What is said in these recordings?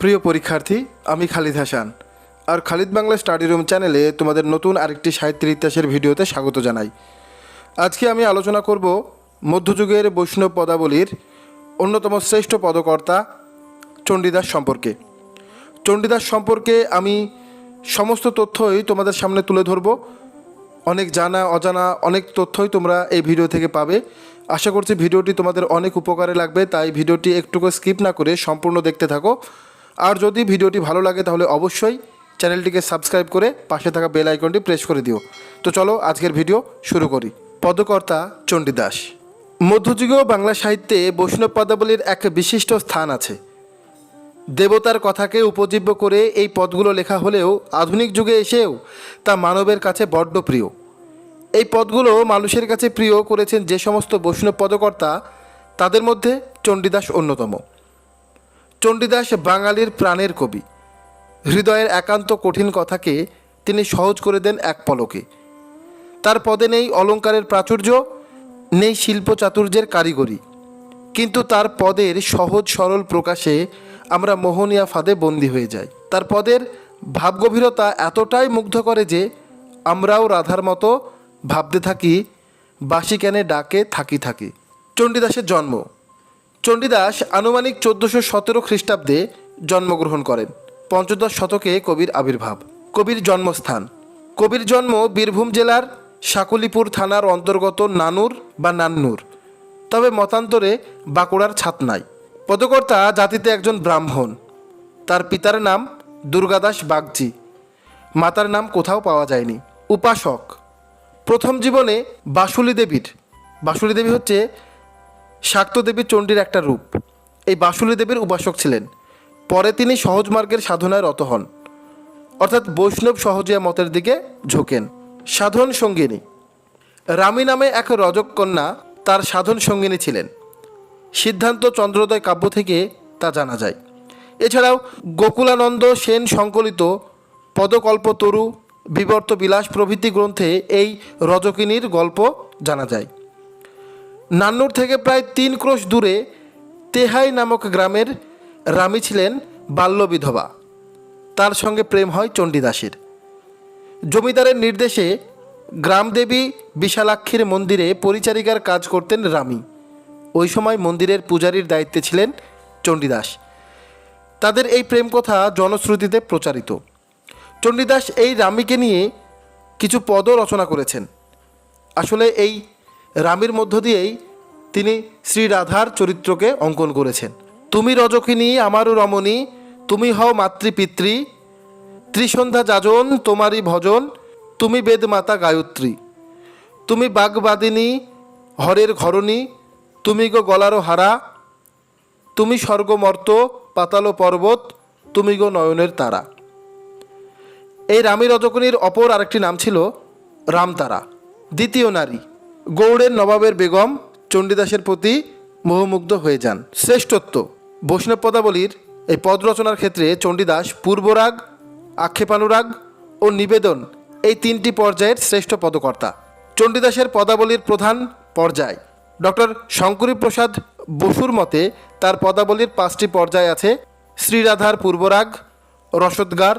প্রিয় পরীক্ষার্থী, আমি খালিদ হাসান। আর খালিদ বাংলা স্টাডি রুম চ্যানেলে তোমাদের নতুন আরেকটি সাহিত্যের ইতিহাসের ভিডিওতে স্বাগত জানাই। আজকে আমি আলোচনা করব মধ্যযুগের বৈষ্ণব পদাবলীর অন্যতম শ্রেষ্ঠ পদকর্তা চণ্ডীদাস সম্পর্কে। চণ্ডীদাস সম্পর্কে আমি সমস্ত তথ্যই তোমাদের সামনে তুলে ধরব। অনেক জানা, অজানা, অনেক তথ্যই তোমরা এই ভিডিও থেকে পাবে। আশা করছি ভিডিওটি তোমাদের অনেক উপকারে লাগবে, তাই ভিডিওটি একটুকু স্কিপ না করে সম্পূর্ণ দেখতে থাকো। আর যদি ভিডিওটি ভালো লাগে তাহলে অবশ্যই চ্যানেলটিকে সাবস্ক্রাইব করে পাশে থাকা বেল আইকনটি প্রেস করে দিও। তো চলো আজকের ভিডিও শুরু করি। পদকর্তা চণ্ডীদাস মধ্যযুগীয় বাংলা সাহিত্যে বৈষ্ণব পদাবলীর এক বিশিষ্ট স্থান আছে। দেবতার কথাকে উপজীব্য করে এই পদগুলো লেখা হলেও আধুনিক যুগে এসেও তা মানবের কাছে বড্ড প্রিয়। এই পদগুলো মানুষের কাছে প্রিয় করেছেন যে সমস্ত বৈষ্ণব পদকর্তা, তাদের মধ্যে চণ্ডীদাস অন্যতম। চণ্ডীদাস বাঙালির প্রাণের কবি। হৃদয়ের একান্ত কঠিন কথাকে তিনি সহজ করে দেন এক পলকে। তার পদে নেই অলঙ্কারের প্রাচুর্য, নেই শিল্প চাতুর্যের কারিগরি। কিন্তু তার পদের সহজ সরল প্রকাশে আমরা মোহনিয়া ফাঁদে বন্দী হয়ে যাই। তার পদের ভাবগভীরতা এতটাই মুগ্ধ করে যে আমরাও রাধার মতো ভাবতে থাকি বাসি ক্যানে ডাকে থাকি থাকি। চণ্ডীদাসের জন্ম চণ্ডীদাস আনুমানিক চোদ্দোশো সতেরো খ্রিস্টাব্দে জন্মগ্রহণ করেন। পঞ্চদশ শতকে কবির আবির্ভাব। কবির জন্মস্থান। কবির জন্ম বীরভূম জেলার শাকুলিপুর থানার অন্তর্গত নানুর বা নান্নুর। তবে মতান্তরে বাঁকুড়ার ছাতনায় পদকর্তা জাতিতে একজন ব্রাহ্মণ। তার পিতার নাম দুর্গাদাস বাগজি মাতার নাম কোথাও পাওয়া যায়নি। উপাসক। প্রথম জীবনে বাসুলি দেবীর। বাসুলি দেবী হচ্ছে শাক্ত দেবী চণ্ডীর একটা রূপ। এই বাসুলি দেবীর উপাসক ছিলেন। পরে তিনি সহজ মার্গের সাধনায় রত হন। অর্থাৎ বৈষ্ণব সহজিয়া মতের দিকে ঝোঁকেন। সাধন সঙ্গিনী। রামী নামে এক রজক কন্যা তার সাধন সঙ্গিনী ছিলেন। সিদ্ধান্ত চন্দ্রোদয় কাব্য থেকে তা জানা যায়। এছাড়াও গোকুলানন্দ সেন সংকলিত পদকল্প তরু বিবর্ত বিলাস প্রভৃতি গ্রন্থে এই রজকিনীর গল্প জানা যায়। নান্নুর থেকে প্রায় তিন ক্রোশ দূরে তেহাই নামক গ্রামের রামী ছিলেন বাল্য বিধবা তার সঙ্গে প্রেম হয় চণ্ডীদাসের। জমিদারের নির্দেশে গ্রামদেবী বিশালাক্ষীর মন্দিরে পরিচারিকার কাজ করতেন রামী। ওই সময় মন্দিরের পূজারীর দায়িত্বে ছিলেন চণ্ডীদাস। তাদের এই প্রেম কথা জনশ্রুতিতে প্রচারিত। চণ্ডীদাস এই রামীকে নিয়ে কিছু পদও রচনা করেছেন। আসলে এই রামের মধ্য দিয়েই তিনি শ্রী রাধার চরিত্রকে অঙ্কন করেছেন। তুমি রজকিনী, আমারও রমণী, তুমি হও মাতৃপিতৃ, ত্রিসন্ধ্যা যাজন, তোমারই ভজন, তুমি বেদমাতা গায়ত্রী। তুমি বাগবাদিনী, হরের ঘরণী, তুমি গো গলারও হারা, তুমি স্বর্গমর্ত, পাতাল পর্বত, তুমি গো নয়নের তারা। এই রামী রজকনীর অপর আরেকটি নাম ছিল রামতারা, দ্বিতীয় নারী। গৌড়ের নবাবের বেগম চণ্ডীদাসের প্রতি মোহমুগ্ধ হয়ে যান। শ্রেষ্ঠত্ব। বৈষ্ণব পদাবলীর এই পদ রচনার ক্ষেত্রে চণ্ডীদাস পূর্বরাগ, আক্ষেপানুরাগ ও নিবেদন এই তিনটি পর্যায়ের শ্রেষ্ঠ পদকর্তা। চণ্ডীদাসের পদাবলীর প্রধান পর্যায় ডক্টর শঙ্করী প্রসাদ বসুর মতে তার পদাবলীর পাঁচটি পর্যায় আছে শ্রীরাধার পূর্বরাগ, রসদগার,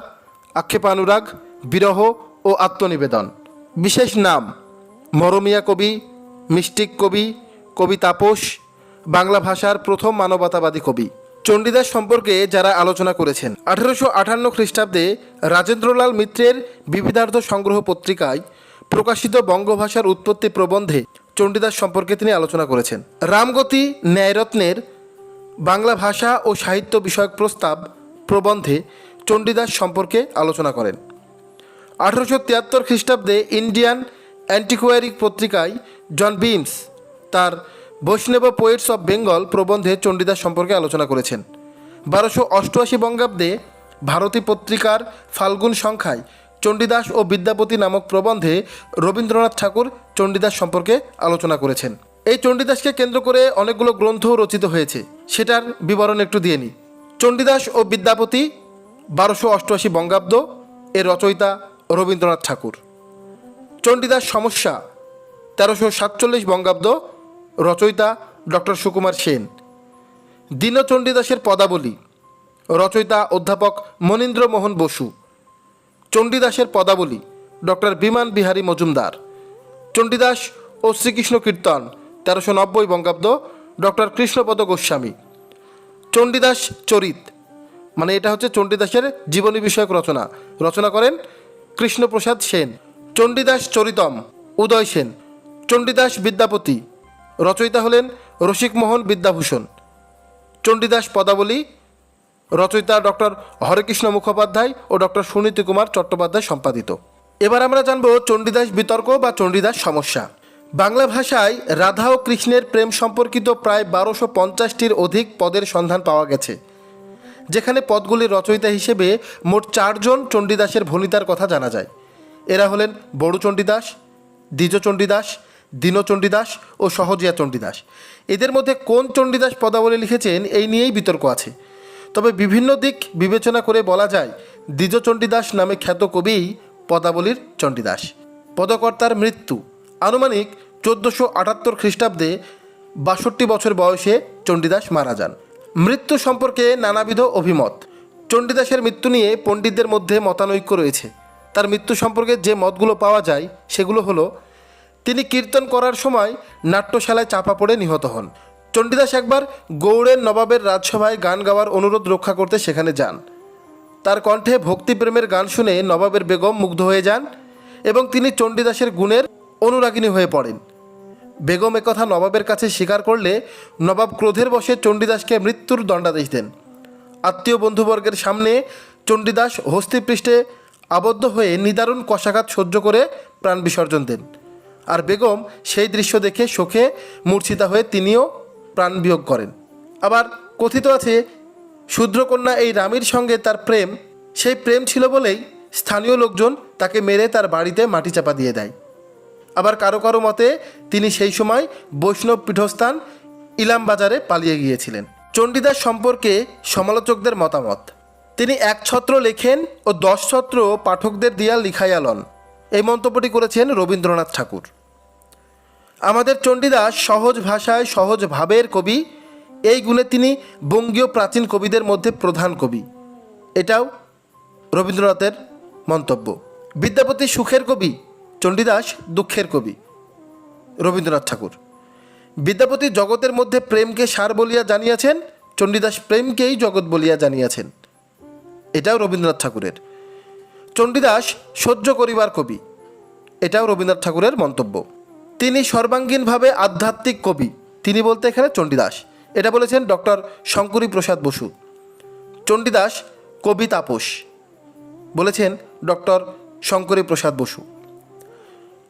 আক্ষেপানুরাগ, বিরহ ও আত্মনিবেদন। বিশেষ নাম মরমিয়া কবি, মিষ্টিক কবি কবি তাপস, বাংলা ভাষার প্রথম মানবতাবাদী কবি। চণ্ডীদাস সম্পর্কে যারা আলোচনা করেছেন, আঠারোশো আটান্ন খ্রিস্টাব্দে রাজেন্দ্রলাল মিত্রের বিবিধার্থ সংগ্রহ পত্রিকায় প্রকাশিত বঙ্গভাষার উৎপত্তি প্রবন্ধে চণ্ডীদাস সম্পর্কে তিনি আলোচনা করেছেন। রামগতি ন্যায়রত্নের বাংলা ভাষা ও সাহিত্য বিষয়ক প্রস্তাব প্রবন্ধে চণ্ডীদাস সম্পর্কে আলোচনা করেন। আঠারোশো তিয়াত্তর খ্রিস্টাব্দে ইন্ডিয়ান অ্যান্টিকোয়ারিক পত্রিকায় জন বিমস তার বৈষ্ণব পোয়েটস অফ বেঙ্গল প্রবন্ধে চণ্ডীদাস সম্পর্কে আলোচনা করেছেন। বারোশো অষ্টআশি বঙ্গাব্দে ভারতী পত্রিকার ফাল্গুন সংখ্যায় চণ্ডীদাস ও বিদ্যাপতি নামক প্রবন্ধে রবীন্দ্রনাথ ঠাকুর চণ্ডীদাস সম্পর্কে আলোচনা করেছেন। এই চণ্ডীদাসকে কেন্দ্র করে অনেকগুলো গ্রন্থও রচিত হয়েছে, সেটার বিবরণ একটু দিয়ে নিই। চণ্ডীদাস ও বিদ্যাপতি, বারোশো অষ্টআশি বঙ্গাব্দ, এর রচয়িতা রবীন্দ্রনাথ ঠাকুর। চণ্ডীদাস সমস্যা, তেরোশো সাতচল্লিশ বঙ্গাব্দ রচয়িতা ডক্টর সুকুমার সেন। দীনচণ্ডীদাসের পদাবলী, রচয়িতা অধ্যাপক মনীন্দ্র মোহন বসু। চণ্ডীদাসের পদাবলী, ডক্টর বিমান বিহারী মজুমদার। চণ্ডীদাস ও শ্রীকৃষ্ণ কীর্তন, তেরোশো নব্বই বঙ্গাব্দ ডক্টর কৃষ্ণপদ গোস্বামী। চণ্ডীদাস চরিত মানে এটা হচ্ছে চণ্ডীদাসের জীবনী বিষয়ক রচনা। রচনা করেন কৃষ্ণপ্রসাদ সেন। চণ্ডীদাস চরিতম, উদয় সেন, চণ্ডীদাস বিদ্যাপতি, রচয়িতা হলেন রসিকমোহন বিদ্যাভূষণ। চণ্ডীদাস পদাবলী, রচয়িতা ডক্টর হরেকৃষ্ণ মুখোপাধ্যায় ও ডক্টর সুনীতি কুমার চট্টোপাধ্যায় সম্পাদিত। এবার আমরা জানব চণ্ডীদাস বিতর্ক বা চণ্ডীদাস সমস্যা। বাংলা ভাষায় রাধা ও কৃষ্ণের প্রেম সম্পর্কিত প্রায় বারোশো পঞ্চাশটির অধিক পদের সন্ধান পাওয়া গেছে। যেখানে পদগুলির রচয়িতা হিসেবে মোট চারজন চণ্ডীদাসের ভনিতার কথা জানা যায়। এরা হলেন বড়ু চণ্ডীদাস, দ্বিজ চণ্ডীদাস দীনচণ্ডীদাস ও সহজিয়া চণ্ডীদাস। এদের মধ্যে কোন চণ্ডীদাস পদাবলী লিখেছেন এই নিয়েই বিতর্ক আছে। তবে বিভিন্ন দিক বিবেচনা করে বলা যায়, দ্বিজ চণ্ডীদাস নামে খ্যাত কবিই পদাবলীর চণ্ডীদাস। পদকর্তার মৃত্যু। আনুমানিক চোদ্দোশো আটাত্তর খ্রিস্টাব্দে বাষট্টি বছর বয়সে চণ্ডীদাস মারা যান। মৃত্যু সম্পর্কে নানাবিধ অভিমত। চণ্ডীদাসের মৃত্যু নিয়ে পণ্ডিতদের মধ্যে মতানৈক্য রয়েছে। তার মৃত্যু সম্পর্কে যে মতগুলো পাওয়া যায়, সেগুলো হলো, তিনি কীর্তন করার সময় নাট্যশালায় চাপা পড়ে নিহত হন। চণ্ডীদাস একবার গৌড়ের নবাবের রাজসভায় গান গাওয়ার অনুরোধ রক্ষা করতে সেখানে যান। তার কণ্ঠে ভক্তিপ্রেমের গান শুনে নবাবের বেগম মুগ্ধ হয়ে যান এবং তিনি চণ্ডীদাসের গুণের অনুরাগিনী হয়ে পড়েন। বেগম কথা নবাবের কাছে স্বীকার করলে নবাব ক্রোধের বশে চণ্ডীদাসকে মৃত্যুর দণ্ডাদেশ দেন। আত্মীয় বন্ধুবর্গের সামনে চণ্ডীদাস হস্তিপৃষ্ঠে আবদ্ধ হয়ে নিদারুণ কষাঘাত সহ্য করে প্রাণ বিসর্জন দেন। আর বেগম সেই দৃশ্য দেখে শোকে মূর্ছিতা হয়ে তিনিও প্রাণ বিয়োগ করেন। আবার কথিত আছে, শূদ্রকন্যা এই রানীর সঙ্গে তার প্রেম, সেই প্রেম ছিল বলেই স্থানীয় লোকজন তাকে মেরে তার বাড়িতে মাটি চাপা দিয়ে দেয়। আবার কারও কারও মতে তিনি সেই সময় বৈষ্ণব পীঠস্থান ইলাম বাজারে পালিয়ে গিয়েছিলেন। চণ্ডীদাস সম্পর্কে সমালোচকদের মতামত। তিনি এক ছত্র লেখেন ও দশ ছত্র পাঠকদের দিয়া লিখাইয়া লন এই মন্তব্যটি করেছেন রবীন্দ্রনাথ ঠাকুর। আমাদের চণ্ডীদাস সহজ ভাষায় সহজ ভাবের কবি। এই গুণে তিনি বঙ্গীয় প্রাচীন কবিদের মধ্যে প্রধান কবি। এটাও রবীন্দ্রনাথের মন্তব্য। বিদ্যাপতি সুখের কবি, চণ্ডীদাস দুঃখের কবি, রবীন্দ্রনাথ ঠাকুর। বিদ্যাপতি জগতের মধ্যে প্রেমকে সার বলিয়া জানিয়াছেন, চণ্ডীদাস প্রেমকেই জগৎ বলিয়া জানিয়াছেন। এটাও রবীন্দ্রনাথ ঠাকুরের। চণ্ডীদাস সহ্য করিবার কবি, এটাও রবীন্দ্রনাথ ঠাকুরের মন্তব্য। তিনি সর্বাঙ্গীনভাবে আধ্যাত্মিক কবি, তিনি বলতে এখানে চণ্ডীদাস। এটা বলেছেন ডক্টর শঙ্করী প্রসাদ বসু। চণ্ডীদাস কবি তাপস, বলেছেন ডক্টর শঙ্করী প্রসাদ বসু।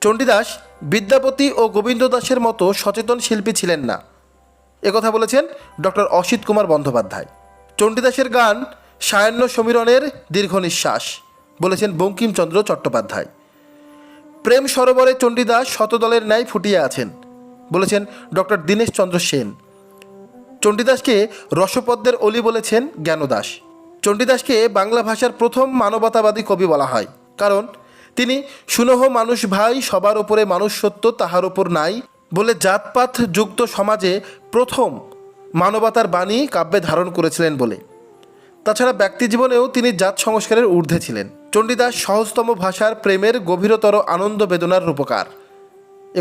চণ্ডীদাস বিদ্যাপতি ও গোবিন্দ দাসের মতো সচেতন শিল্পী ছিলেন না। একথা বলেছেন ডক্টর অসিত কুমার বন্দ্যোপাধ্যায়। চণ্ডীদাসের গান সায়াহ্ন সমীরণের দীর্ঘ নিঃশ্বাস, বলেছেন বঙ্কিমচন্দ্র চট্টোপাধ্যায়। প্রেম সরোবরে চণ্ডীদাস শতদলের ন্যায় ফুটিয়ে আছেন, বলেছেন ডক্টর দীনেশ চন্দ্র সেন। চণ্ডীদাসকে রসপদ্মের অলি বলেছেন জ্ঞানদাস। চণ্ডীদাসকে বাংলা ভাষার প্রথম মানবতাবাদী কবি বলা হয়, কারণ তিনি সুনহ মানুষ ভাই, সবার ওপরে মানুষ সত্য, তাহার ওপর নাই বলে জাতপাত যুক্ত সমাজে প্রথম মানবতার বাণী কাব্যে ধারণ করেছিলেন বলে। তাছাড়া ব্যক্তি জীবনেও তিনি জাত সংস্কারের ঊর্ধ্বে ছিলেন। চণ্ডীদাস সহজতম ভাষার প্রেমের গভীরতর আনন্দ বেদনার রূপকার।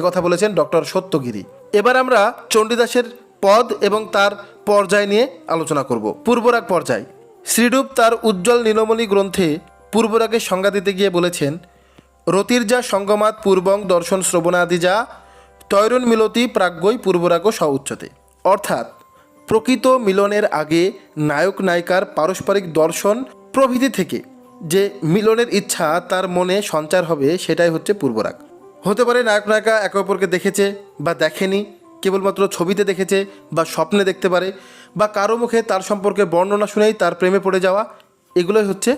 কথা বলেছেন ডক্টর সত্যগিরি। এবার আমরা চণ্ডীদাসের পদ এবং তার পর্যায় নিয়ে আলোচনা করব। পূর্বরাগ পর্যায়। শ্রীরূপ তার উজ্জ্বল নীলমণি গ্রন্থে পূর্বরাগের সংজ্ঞা দিতে গিয়ে বলেছেন, রতির যা সঙ্গমাত পূর্বং দর্শন শ্রবণাদি যা, তৈরণ মিলতি প্রাজ্ঞই পূর্বরাগ স উচ্চতে অর্থাৎ প্রকৃত মিলনের আগে নায়ক নায়িকার পারস্পরিক দর্শন প্রভৃতি থেকে। যে মিলনের ইচ্ছা তার মনে সঞ্চার হবে সেটাই হচ্ছে পূর্বরাগ। হতে পারে নায়ক নায়িকা একে অপরকে দেখেছে বা দেখেনি, কেবলমাত্র ছবিতে দেখেছে বা স্বপ্নে দেখতে পারে, বা কারও মুখে তার সম্পর্কে বর্ণনা শুনেই তার প্রেমে পড়ে যাওয়া, এগুলোই হচ্ছে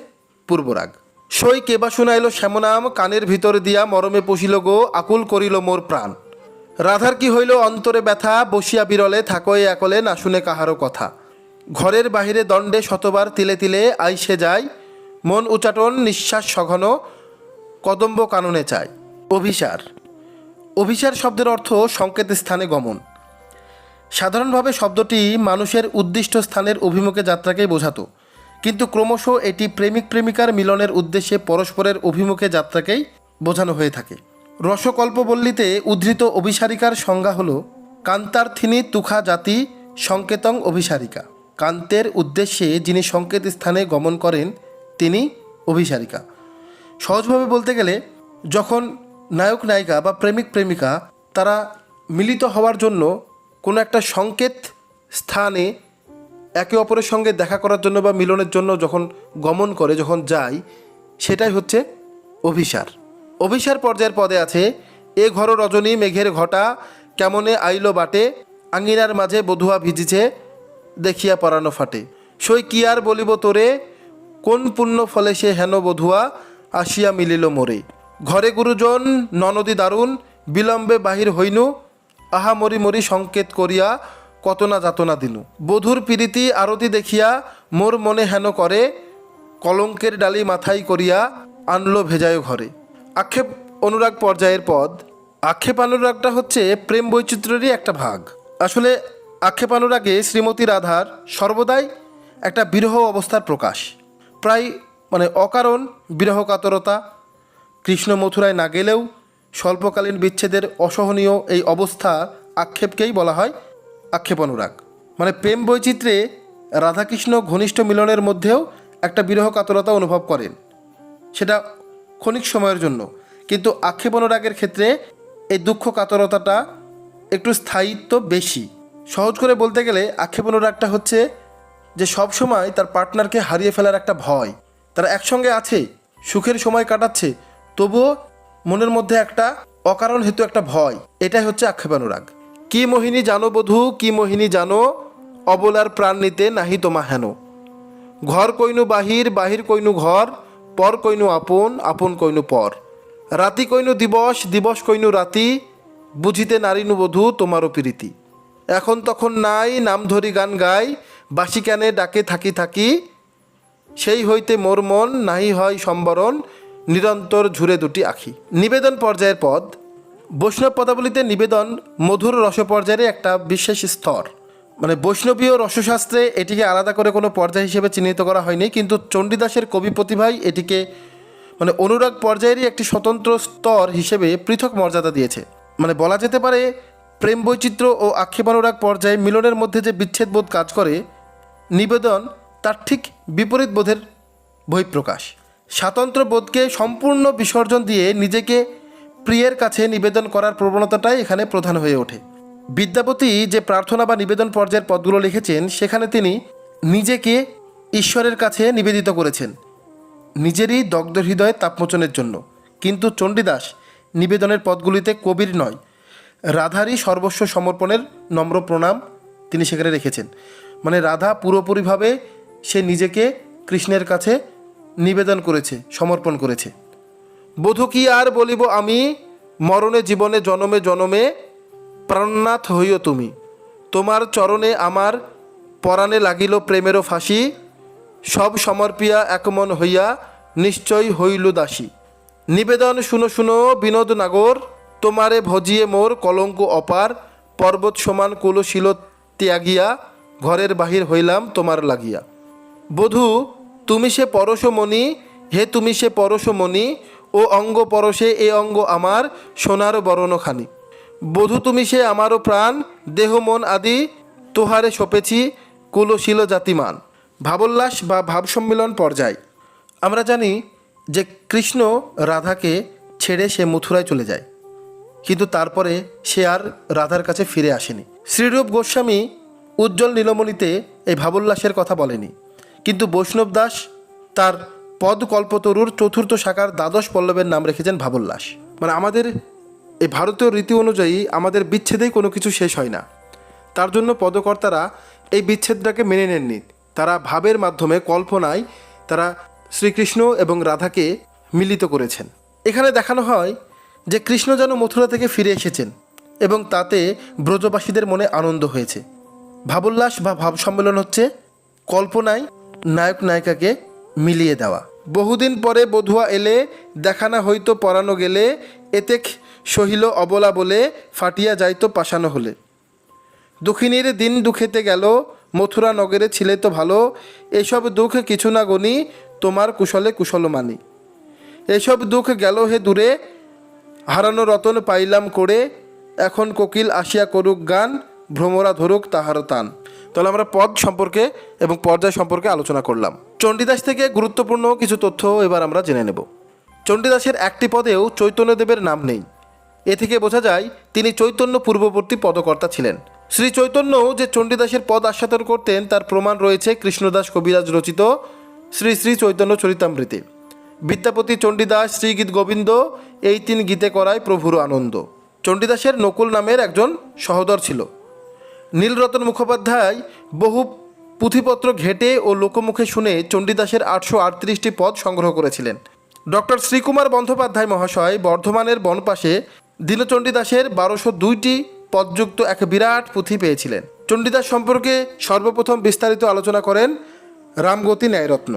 পূর্বরাগ। সই কেবা শুনাইল শ্যামনাম, কানের ভিতর দিয়া মরমে পশিল গো, আকুল করিল মোর প্রাণ। রাধার কি হইল অন্তরে ব্যথা? বসিয়া বিরলে থাকয়ে একলে, না শুনে কাহারও কথা। ঘরের বাহিরে দণ্ডে শতবার তিলে তিলে আইসে যায়। মন উচাটন, নিঃশ্বাস সঘন, কদম্ব কাননে চায়। অভিসার। অভিসার শব্দের অর্থ সংকেত স্থানে গমন। সাধারণভাবে শব্দটি মানুষের উদ্দিষ্ট স্থানের অভিমুখে যাত্রাকেই বোঝাতো। কিন্তু ক্রমশ এটি প্রেমিক প্রেমিকার মিলনের উদ্দেশ্যে পরস্পরের অভিমুখে যাত্রাকেই বোঝানো হয়ে থাকে। রসকল্পবল্লীতে উদ্ধৃত অভিসারিকার সংজ্ঞা হল, কান্তার্থিনী তুখা জাতি সংকেতং অভিসারিকা। কান্তের উদ্দেশ্যে যিনি সংকেত স্থানে গমন করেন, তিনি অভিসারিকা। সহজভাবে বলতে গেলে, যখন নায়ক নায়িকা বা প্রেমিক প্রেমিকা তারা মিলিত হওয়ার জন্য কোনো একটা সংকেত স্থানে একে অপরের সঙ্গে দেখা করার জন্য বা মিলনের জন্য যখন গমন করে, যখন যায়, সেটাই হচ্ছে অভিসার। অভিসার পর্যায়ের পদে আছে, এ ঘর রজনী মেঘের ঘটা, কেমনে আইলো বাটে, আঙিনার মাঝে বধুয়া ভিজিছে, দেখিয়া পরানো ফাটে। সই কি আর বলিব তোরে, কোন পুণ্য ফলে সে হেন বধুয়া, আসিয়া মিলিল মোরে। ঘরে গুরুজন, ননদী দারুণ, বিলম্বে বাহির হইনু, আহা মরি মরি সংকেত করিয়া কত না যাতনা দিনু। বধুর প্রীতি আরতি দেখিয়া মোর মনে হেন করে, কলঙ্কের ডালি মাথায় করিয়া আনলো ভেজায় ঘরে। আক্ষেপ অনুরাগ পর্যায়ের পদ। আক্ষেপানুরাগটা হচ্ছে প্রেম বৈচিত্র্যেরই একটা ভাগ। আসলে আক্ষেপানুরাগে শ্রীমতী রাধার সর্বদাই একটা বিরহ অবস্থার প্রকাশ। প্রায় মানে অকারণ বিরহ কাতরতা কৃষ্ণ মথুরায় না গেলেও স্বল্পকালীন বিচ্ছেদের অসহনীয় এই অবস্থা আক্ষেপকেই বলা হয় আক্ষেপ অনুরাগ মানে প্রেম বৈচিত্র্যে রাধাকৃষ্ণ ঘনিষ্ঠ মিলনের মধ্যেও একটা বিরহ কাতরতা অনুভব করেন। সেটা ক্ষণিক সময়ের জন্য। কিন্তু আক্ষেপ অনুরাগের ক্ষেত্রে এই দুঃখ কাতরতাটা একটু স্থায়িত্ব বেশি। সহজ করে বলতে গেলে আক্ষেপ অনুরাগটা হচ্ছে যে সব সময় তার পার্টনারকে হারিয়ে ফেলার একটা ভয়। তারা একসঙ্গে আছে, সুখের সময় কাটাচ্ছে, তবুও মনের মধ্যে একটা অকারণ হেতু একটা ভয়। এটাই হচ্ছে আক্ষেপানুরাগ কি মোহিনী জানো বধূ, কি মোহিনী জানো? অবলার প্রাণ নিতে নাহি তোমা হেন। ঘর কইনু বাহির বাহির কইনু ঘর পর কইনু আপন আপন কইনু পর। রাতি কইনু দিবস দিবস কইনু রাতি, বুঝিতে নারীনু বধূ তোমারও প্রীতি। এখন তখন নাই, নাম ধরি গান গাই বাসি ক্যানে ডাকে থাকি থাকি। সেই হইতে মোর মন, নাহি হয় সম্বরণ, নিরন্তর ঝুরে দুটি আখি। নিবেদন পর্যায়ের পদ। বৈষ্ণব পদাবলিতে নিবেদন মধুর রস পর্যায়ের একটা বিশেষ স্তর। মানে বৈষ্ণবীয় রসশাস্ত্রে এটিকে আলাদা করে কোনো পর্যায় হিসেবে চিহ্নিত করা হয়নি, কিন্তু চণ্ডীদাসের কবি প্রতিভাই এটিকে মানে অনুরাগ পর্যায়েরই একটি স্বতন্ত্র স্তর হিসেবে পৃথক মর্যাদা দিয়েছে। মানে বলা যেতে পারে, প্রেম বৈচিত্র্য ও আক্ষেপানুরাগ পর্যায়ে মিলনের মধ্যে যে বিচ্ছেদবোধ কাজ করে, নিবেদন তার ঠিক বিপরীত বোধের বহিঃপ্রকাশ। স্বাতন্ত্র বোধকে সম্পূর্ণ বিসর্জন দিয়ে নিজেকে প্রিয়ের কাছে নিবেদন করার প্রবণতাটাই এখানে প্রধান হয়ে ওঠে। বিদ্যাপতি যে প্রার্থনা বা নিবেদন পর্যায়ের পদগুলো লিখেছেন, সেখানে তিনি নিজেকে ঈশ্বরের কাছে নিবেদিত করেছেন। নিজেরই দগ্ধ হৃদয়ে তাপমোচনের জন্য। কিন্তু চণ্ডীদাস নিবেদনের পদগুলিতে কবির নয়, রাধারই সর্বস্ব সমর্পণের নম্র প্রণাম তিনি সেখানে রেখেছেন। মানে রাধা পুরোপুরিভাবে সে নিজেকে কৃষ্ণের কাছে নিবেদন করেছে, সমর্পণ করেছে। বধূ কি আর বলিব আমি, মরণে জীবনে জনমে জনমে প্রাণনাথ হইও তুমি। তোমার চরণে আমার পরাণে লাগিল প্রেমেরও ফাঁসি। সব সমর্পিয়া একমন হইয়া নিশ্চয় হইল দাসী। নিবেদন শুনো শুনো, বিনোদ নাগর, তোমারে ভজিয়ে মোর কলঙ্ক অপার। পর্বত সমান কুলশীল ত্যাগিয়া, ঘরের বাহির হইলাম তোমার লাগিয়া। বধূ, তুমি সে পরশমণি, হে তুমি সে পরশমণি, ও অঙ্গ পরশে এ অঙ্গ আমার, সোনার বরণখানি। বধূ তুমি সে আমারও প্রাণ, দেহ, মন আদি তোহারে সপেছি কুলশীল জাতিমান। ভাবোল্লাস বা ভাব সম্মিলন পর্যায়। আমরা জানি যে কৃষ্ণ রাধাকে ছেড়ে সে মথুরায় চলে যায়। কিন্তু তারপরে সে আর রাধার কাছে ফিরে আসেনি। শ্রীরূপ গোস্বামী উজ্জ্বল নীলমণিতে এই ভাবোল্লাসের কথা বলেনি। কিন্তু বৈষ্ণব দাস তার পদকল্পতরুর চতুর্থ শাখার দ্বাদশ পল্লবের নাম রেখেছেন ভাবোল্লাস। মানে আমাদের এই ভারতীয় রীতি অনুযায়ী আমাদের বিচ্ছেদেই কোনো কিছু শেষ হয় না। তার জন্য পদকর্তারা এই বিচ্ছেদটাকে মেনে নেননি। তারা ভাবের মাধ্যমে কল্পনায় তারা শ্রীকৃষ্ণ এবং রাধাকে মিলিত করেছেন। এখানে দেখানো হয় যে কৃষ্ণ যেন মথুরা থেকে ফিরে এসেছেন এবং তাতে ব্রজবাসীদের মনে আনন্দ হয়েছে। ভাবোল্লাস বা ভাব সম্মেলন হচ্ছে কল্পনায় নায়ক নায়িকাকে মিলিয়ে দেওয়া। বহুদিন পরে বধুয়া এলে, দেখানা হইতো পরানো গেলে, এতেক সহিল অবলা বলে ফাটিয়া যাইতো পাশানো হলে। দুঃখিনীর দিন দুঃখেতে গেল, মথুরা নগরে ছিলে তো ভালো, এসব দুঃখ কিছু না গনি তোমার কুশলে কুশল মানি এসব দুঃখ গেল হে দূরে, হারানো রতন পাইলাম করে এখন কোকিল আসিয়া করুক গান, ভ্রমরা ধরুক তাহার তান। তাহলে আমরা পদ সম্পর্কে এবং পর্যায় সম্পর্কে আলোচনা করলাম। চণ্ডীদাস থেকে গুরুত্বপূর্ণ কিছু তথ্য এবার আমরা জেনে নেব। চণ্ডীদাসের একটি পদেও চৈতন্যদেবের নাম নেই। এ থেকে বোঝা যায় তিনি চৈতন্য পূর্ববর্তী পদকর্তা ছিলেন। শ্রী চৈতন্য যে চণ্ডীদাসের পদ আস্বাদন করতেন, তার প্রমাণ রয়েছে কৃষ্ণদাস কবিরাজ রচিত শ্রী শ্রী চৈতন্য চরিতামৃতে। বিদ্যাপতি চণ্ডীদাস শ্রীগীত গোবিন্দ, এই তিন গীতে করায় প্রভুর আনন্দ। চণ্ডীদাসের নকুল নামের একজন সহদর ছিল। নীলরতন মুখোপাধ্যায় বহু পুঁথিপত্র ঘেটে ও লোকমুখে শুনে চণ্ডীদাসের আটশো আটত্রিশটি পদ সংগ্রহ করেছিলেন। ডক্টর শ্রীকুমার বন্দ্যোপাধ্যায় মহাশয় বর্ধমানের বনপাশে দীনচণ্ডীদাসের বারোশো দুইটি পদযুক্ত এক বিরাট পুঁথি পেয়েছিলেন। চণ্ডীদাস সম্পর্কে সর্বপ্রথম বিস্তারিত আলোচনা করেন রামগতি ন্যায়রত্ন।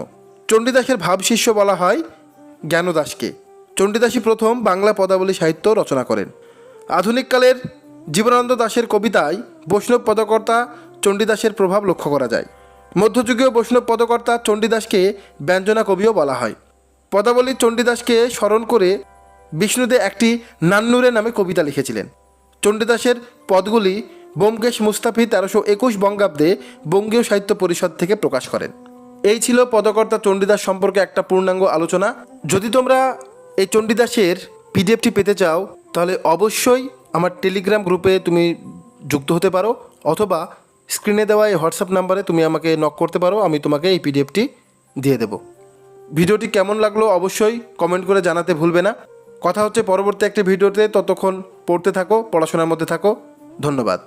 চণ্ডীদাসের ভাবশিষ্য বলা হয় জ্ঞানদাসকে। চণ্ডীদাসী প্রথম বাংলা পদাবলী সাহিত্য রচনা করেন। আধুনিককালের জীবনানন্দ দাশের কবিতায় বৈষ্ণব পদকর্তা চণ্ডীদাসের প্রভাব লক্ষ্য করা যায়। মধ্যযুগীয় বৈষ্ণব পদকর্তা চণ্ডীদাসকে ব্যঞ্জনা কবিও বলা হয়। পদাবলী চণ্ডীদাসকে স্মরণ করে বিষ্ণুদে একটি নান্নুরে নামে কবিতা লিখেছিলেন। চণ্ডীদাসের পদগুলি বোমকেশ মুস্তাফি তেরোশো একুশ বঙ্গাব্দে বঙ্গীয় সাহিত্য পরিষদ থেকে প্রকাশ করেন। এই ছিল পদকর্তা চণ্ডীদাস সম্পর্কে একটা পূর্ণাঙ্গ আলোচনা। যদি তোমরা এই চণ্ডীদাসের পিডিএফটি পেতে চাও, তাহলে অবশ্যই আমার টেলিগ্রাম গ্রুপে তুমি যুক্ত হতে পারো, অথবা স্ক্রিনে দেওয়া এই হোয়াটসঅ্যাপ নাম্বারে তুমি আমাকে নক করতে পারো, আমি তোমাকে এই পিডিএফটি দিয়ে দেবো। ভিডিওটি কেমন লাগল অবশ্যই কমেন্ট করে জানাতে ভুলবে না। কথা হচ্ছে পরবর্তী একটি ভিডিওতে ততক্ষণ পড়তে থাকো পড়াশোনার মধ্যে থাকো। ধন্যবাদ।